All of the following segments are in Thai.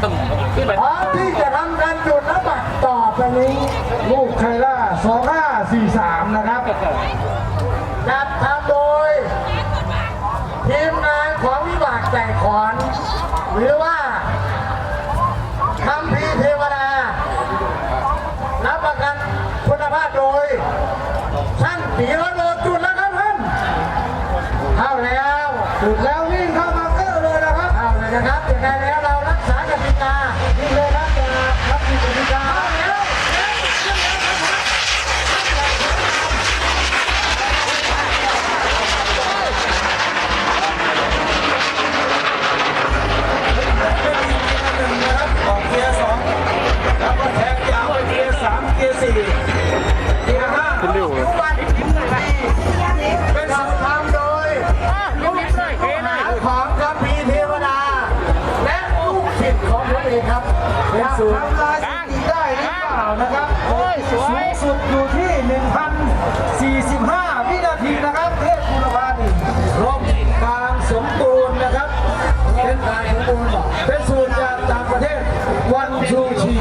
พร้อมที่จะทำการจุดน้ำบัตรต่อไปนี้ ลูกไคล่า2543 นะครับจัดทำโดย ทีมงานของวิบากใจขอน หรือว่าคำพีเทวดารับประกันคุณภาพโดยท่านปีระโดจุดแล้วครับท่านเข้าแล้วจุดแล้ววิ่งเข้ามา นะครับเข้าเลยนะครับยังไงแล้วเรารักษากติกาวิ่งเลยครับจะรับผิดกติกาเข้าแล้วออกเกียร์สองแล้วก็แทงยาวไปเกียร์สามเกียร์สี่ เป็นศูนย์ทำลายสถิติได้หรือเปล่านะครับโอ้ยสวยสูงสุดอยู่ที่ 1,045 วินาทีนะครับเทพบุรพานี่รบกลางสมบูรณ์นะครับ เป็นการสมบูรณ์บอกเป็นสูตรจากต่างประเทศวันชูชี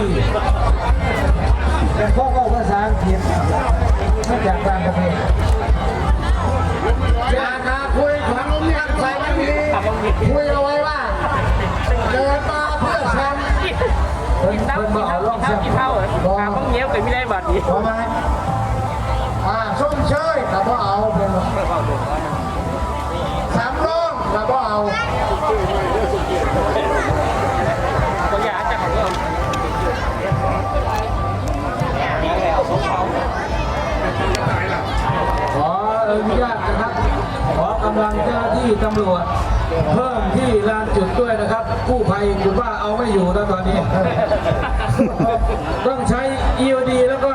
แต่พ่อก็ภาษาอังกฤษมาจากต่างประเทศราคาคุยของลุงยันไฟวันนี้คุยเอาไว้ว่า เกิดมาเพื่อแชมป์ เพิ่นเพิ่นมาเอาล่องเท่ากี่เท่าเหรอามว่าเงี้ยวเกิดไม่ได้บัตรนี้ประมอ่าส้มเชยกับพ่อเอาเป็นสามร่องกับพ่อเอาตัวอย่างจากของเราขออนุญาตนะครับ ขอกำลังเจ้าหน้าที่ตำรวจ เพิ่มที่ลานจุดด้วยนะครับกู้ภัยคุณว่าเอาไม่อยู่แล้วตอนนี้ ต้องใช้ EOD แล้วก็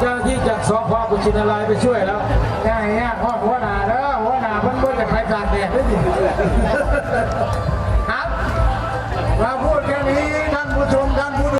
เจ้าที่จากสพกุชินารายไปช่วยแล้วง่ายง่ายพ่อหัวหน้าเด้อหัวหน้าเพิ่นเพิ่นจะใครจากแดดได้ดิครับเราพู